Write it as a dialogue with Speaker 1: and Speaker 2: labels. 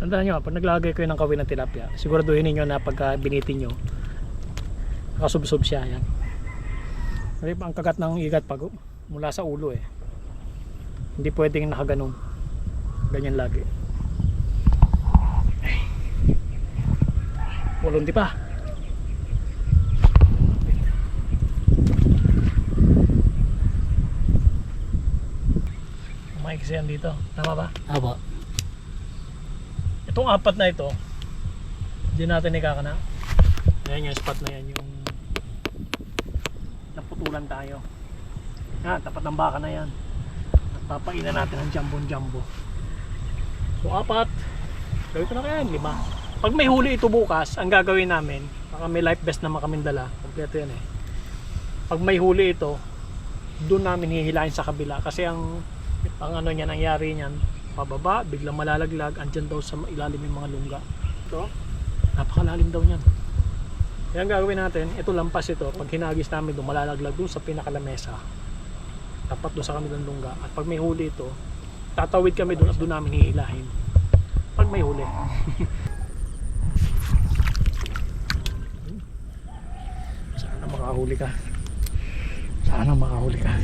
Speaker 1: Tandaan nyo, pag naglagay kayo ng kawin ng tilapia, siguraduhin ninyo na pagka binitin nyo, nakasubsob siya. Yan. Kasi ang kagat ng igat pag mula sa ulo eh. Hindi pwedeng nakaganon. Ganyan lagi. Walong di pa. Maiksi yan dito. Tama ba?
Speaker 2: Aba.
Speaker 1: Itong apat na ito, hindi natin ikakana. Ayan yung spot na yan, yung naputulan tayo. Yan, tapat ng baka na yan. At papainan natin ang jumbo-jumbo. So apat, gawin ko na kaya lima. Pag may huli ito bukas, ang gagawin namin, baka may life vest naman kaming dala, kompleto yan eh. Pag may huli ito, doon namin hihilahin sa kabila kasi ang ang ano niyan, nangyari niyan, pababa, biglang malalaglag, andyan daw sa ilalim yung mga lungga. Ito, napakalalim daw niyan. Ang gagawin natin, ito lampas ito, pag hinagis namin doon, malalaglag doon sa pinakalamesa. Tapat doon sa kami ng lungga. At pag may huli ito, tatawid kami doon at doon namin hihilahin. Pag may huli. Sana makahuli ka. Sana makahuli ka.